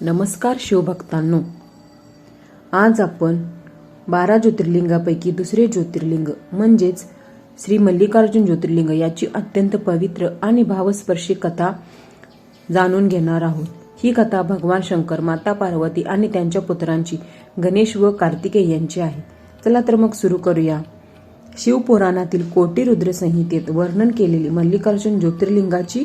नमस्कार शिवभक्तांनो. आज आपण बारा ज्योतिर्लिंगापैकी दुसरे ज्योतिर्लिंग म्हणजेच श्री मल्लिकार्जुन ज्योतिर्लिंग याची अत्यंत पवित्र आणि भावस्पर्शी कथा जाणून घेणार आहोत. ही कथा भगवान शंकर माता पार्वती आणि त्यांच्या पुत्रांची गणेश व कार्तिकेय यांची आहे. चला तर मग सुरू करूया. शिवपुराणातील कोटी रुद्र संहितेत वर्णन केलेली मल्लिकार्जुन ज्योतिर्लिंगाची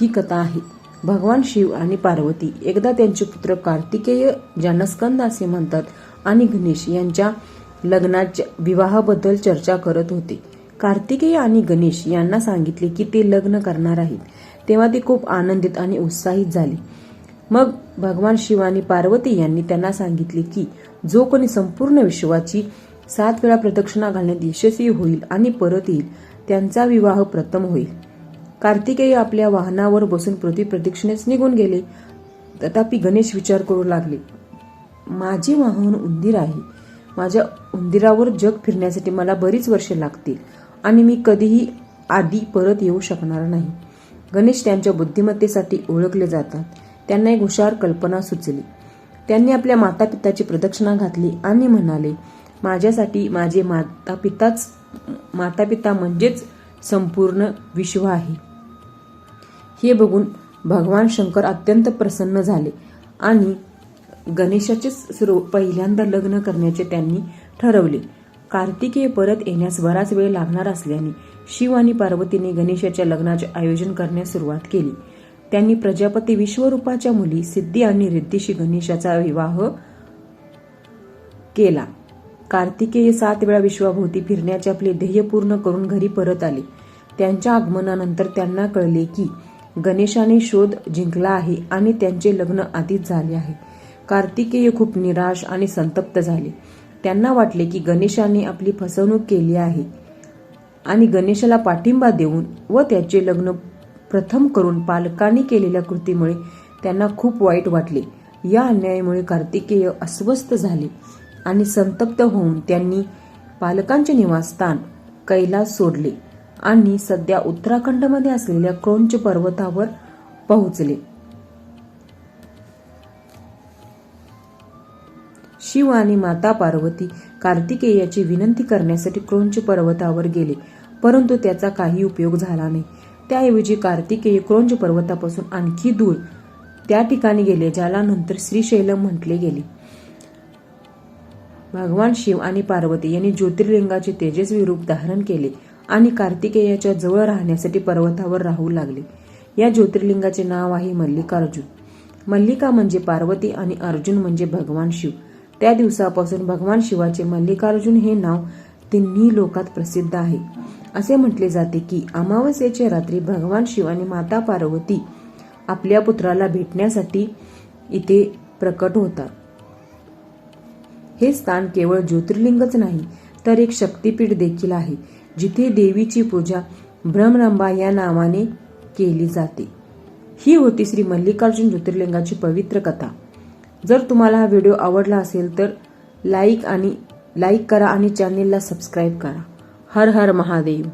ही कथा आहे. भगवान शिव आणि पार्वती एकदा त्यांचे पुत्र कार्तिकेय ज्यांना स्कंद असे म्हणतात आणि गणेश यांच्या लग्नाच्या विवाहाबद्दल चर्चा करत होते. कार्तिकेय आणि गणेश यांना सांगितले की ते लग्न करणार आहेत. तेव्हा ते खूप आनंदित आणि उत्साहित झाले. मग भगवान शिव आणि पार्वती यांनी त्यांना सांगितले की जो कोणी संपूर्ण विश्वाची सात वेळा प्रदक्षिणा घालण्यात यशस्वी होईल आणि परत येईल त्यांचा विवाह प्रथम होईल. कार्तिकेय आपल्या वाहनावर बसून पृथ्वी प्रदक्षिणेस निघून गेले. तथापि गणेश विचार करू लागले माझे वाहन उंदीर आहे. माझ्या उंदीरावर जग फिरण्यासाठी मला बरीच वर्षे लागतील आणि मी कधीही आधी परत येऊ शकणार नाही. गणेश त्यांच्या बुद्धिमत्तेसाठी ओळखले जातात. त्यांना एक हुशार कल्पना सुचली. त्यांनी आपल्या माता पिताची प्रदक्षिणा घातली आणि म्हणाले माझ्यासाठी माझे माता पिताच माता पिता म्हणजेच संपूर्ण विश्व आहे. हे बघून भगवान शंकर अत्यंत प्रसन्न झाले आणि गणेशाचेच सुरू पहिल्यांदा लग्न करण्याचे त्यांनी ठरवले. कार्तिकेय परत येण्यास बराच वेळ लागणार असल्याने शिव आणि पार्वतीने गणेशाच्या लग्नाचे आयोजन करण्यास सुरुवात केली. त्यांनी प्रजापती विश्वरूपाच्या मुली सिद्धी आणि रिद्धीशी गणेशाचा विवाह केला. कार्तिकेय सात वेळा विश्वाभोवती फिरण्याचे आपले ध्येय पूर्ण करून घरी परत आले. त्यांच्या आगमनानंतर त्यांना कळले की गणेशाने शोध जिंकला आहे आणि त्यांचे लग्न आधीच झाले आहे. कार्तिकेय खूप निराश आणि संतप्त झाले. त्यांना वाटले की गणेशाने आपली फसवणूक केली आहे आणि गणेशाला पाठिंबा देऊन व त्याचे लग्न प्रथम करून पालकांनी केलेल्या कृतीमुळे त्यांना खूप वाईट वाटले. या अन्यायामुळे कार्तिकेय अस्वस्थ झाले आणि संतप्त होऊन त्यांनी पालकांचे निवासस्थान कैलास सोडले. आणि सध्या उत्तराखंडमध्ये असलेल्या क्रोंच पर्वतावर पोहोचले. शिव आणि माता पार्वती कार्तिकेयाची विनंती करण्यासाठी क्रोंच पर्वतावर गेले परंतु त्याचा काही उपयोग झाला नाही. त्याऐवजी कार्तिकेय क्रोंच पर्वतापासून आणखी दूर त्या ठिकाणी गेले ज्याला नंतर श्रीशैलम म्हटले गेले. भगवान शिव आणि पार्वती यांनी ज्योतिर्लिंगाचे तेजस्वी रूप धारण केले. आणि कार्तिकेयाच्या जवळ राहण्यासाठी पर्वतावर राहू लागले. या ज्योतिर्लिंगाचे नाव आहे मल्लिकार्जुन. मल्लिका म्हणजे पार्वती आणि अर्जुन म्हणजे भगवान शिव. त्या दिवसापासून भगवान शिवाचे मल्लिकार्जुन हे नाव तिन्ही लोकात प्रसिद्ध आहे. असे म्हटले जाते की अमावस्येच्या रात्री भगवान शिव आणि माता पार्वती आपल्या पुत्राला भेटण्यासाठी इथे प्रकट होतात. हे स्थान केवळ ज्योतिर्लिंगच नाही तर एक शक्तीपीठ देखील आहे. जिथे देवीची पूजा भ्रमरंबा या नावाने केली जाते. ही होती श्री मल्लिकार्जुन ज्योतिर्लिंगाची पवित्र कथा. जर तुम्हाला हा व्हिडिओ आवडला असेल तर लाईक आणि लाईक करा आणि चॅनेलला सबस्क्राईब करा. हर हर महादेव.